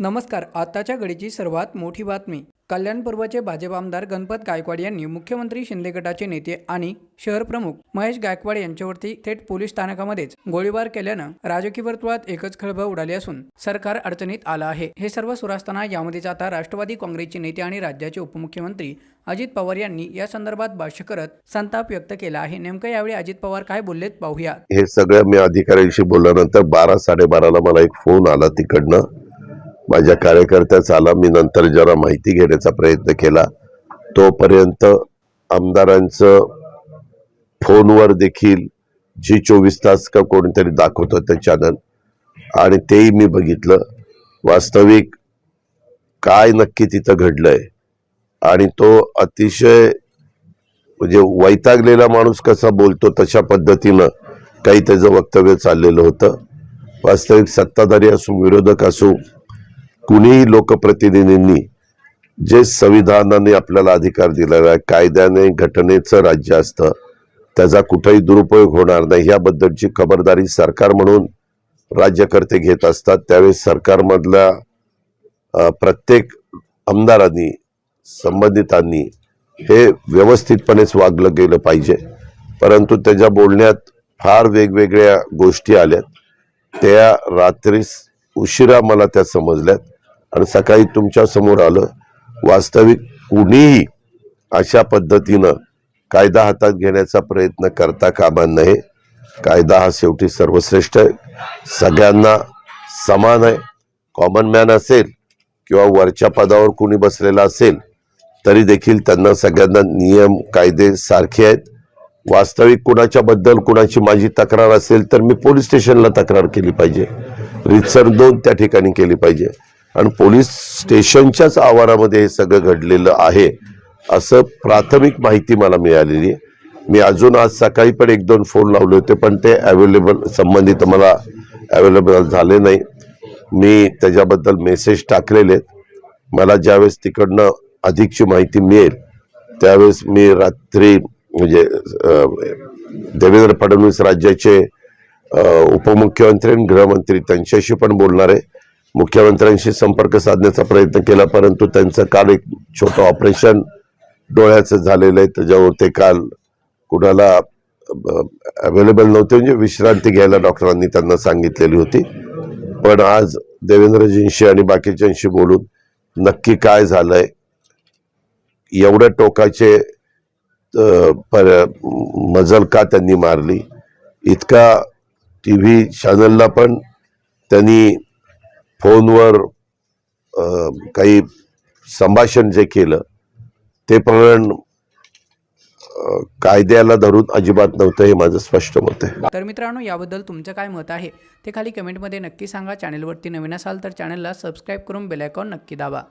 नमस्कार आताच्या घडीची सर्वात मोठी बातमी. कल्याण पर्वचे भाजप आमदार गणपत गायकवाड यांनी मुख्यमंत्री शिंदे गटाचे नेते आणि शहर प्रमुख महेश गायकवाड यांच्यावरती थेट पोलीस स्थानकामध्येच गोळीबार केल्यानं राजकीय वर्तुळात एकच खळबळ उडाली असून सरकार अडचणीत आलं आहे. हे सर्व सुरू असताना यामध्येच आता राष्ट्रवादी काँग्रेसचे नेते आणि राज्याचे उपमुख्यमंत्री अजित पवार यांनी या संदर्भात भाष्य करत संताप व्यक्त केला आहे. नेमकं यावेळी अजित पवार काय बोललेत पाहूया. हे सगळं मी अधिकाऱ्यांशी बोलल्यानंतर बारा साडेबाराला मला एक फोन आला तिकडनं. माझ्या कार्यकर्त्याचा आला. मी नंतर जरा माहिती घेण्याचा प्रयत्न केला. तोपर्यंत आमदारांचं फोनवर देखील जी चोवीस तास का कोणीतरी दाखवतं ते चॅनल. आणि तेही मी बघितलं. वास्तविक काय नक्की तिथं घडलंय. आणि तो अतिशय म्हणजे वैतागलेला माणूस कसा बोलतो तशा पद्धतीनं काही त्याचं वक्तव्य चाललेलं होतं. वास्तविक सत्ताधारी असो विरोधक असो कुणीही लोकप्रतिनिधींनी जे संविधानाने आपल्याला अधिकार दिलेला आहे कायद्याने घटनेचं राज्य असतं त्याचा कुठेही दुरुपयोग होणार नाही याबद्दलची खबरदारी सरकार म्हणून राज्यकर्ते घेत असतात. त्यावेळेस सरकारमधल्या प्रत्येक आमदारांनी संबंधितांनी हे व्यवस्थितपणेच वागलं गेलं पाहिजे. परंतु त्याच्या बोलण्यात फार वेगवेगळ्या गोष्टी आल्यात. त्या रात्रीस उशिरा मला त्या समजल्यात. आणि सकाळी तुमच्यासमोर आलं. वास्तविक कुणीही अशा पद्धतीनं कायदा हातात घेण्याचा प्रयत्न करता कामा नये. कायदा हा शेवटी सर्वश्रेष्ठ आहे. सगळ्यांना समान आहे. कॉमन मॅन असेल किंवा वरच्या पदावर कुणी बसलेला असेल तरी देखील त्यांना सगळ्यांना नियम कायदे सारखे आहेत. वास्तविक कुणाच्याबद्दल कुणाची माझी तक्रार असेल तर मी पोलीस स्टेशनला तक्रार केली पाहिजे. रितसर दोन त्या ठिकाणी केली पाहिजे. आणि पोलीस स्टेशनच्याच आवारामध्ये हे सगळं घडलेलं आहे असं प्राथमिक माहिती मला मिळालेली आहे. मी अजून आज सकाळी पण एक दोन फोन लावले होते पण ते अवेलेबल संबंधित मला अवेलेबल झाले नाही. मी त्याच्याबद्दल मेसेज टाकलेले आहेत. मला ज्यावेळेस तिकडनं अधिकची माहिती मिळेल त्यावेळेस मी रात्री म्हणजे देवेंद्र फडणवीस राज्याचे उपमुख्यमंत्री आणि गृहमंत्री त्यांच्याशी पण बोलणार आहे. मुख्यमंत्र्यांशी संपर्क साधण्याचा प्रयत्न केला परंतु त्यांचं काल एक छोटं ऑपरेशन डोळ्याचं झालेलं आहे. त्याच्यावर ते काल कुणाला अवेलेबल नव्हते. म्हणजे विश्रांती घ्यायला डॉक्टरांनी त्यांना सांगितलेली होती. पण आज देवेंद्रजींशी आणि बाकीच्यांशी बोलून नक्की काय झालंय एवढ्या टोकाचे पर मजल का त्यांनी मारली? इतका टी व्ही चॅनलला पण त्यांनी फोनवर काही संभाषण जे केलं ते पण कायद्याला धरून अजिबात नव्हतं हे माझं स्पष्ट मत आहे. तर मित्रांनो याबद्दल तुमचं काय मत आहे ते खाली कमेंटमध्ये नक्की सांगा. चॅनेलवरती नवीन असाल तर चॅनेलला सबस्क्राईब करून बेलायकॉन नक्की दाबा.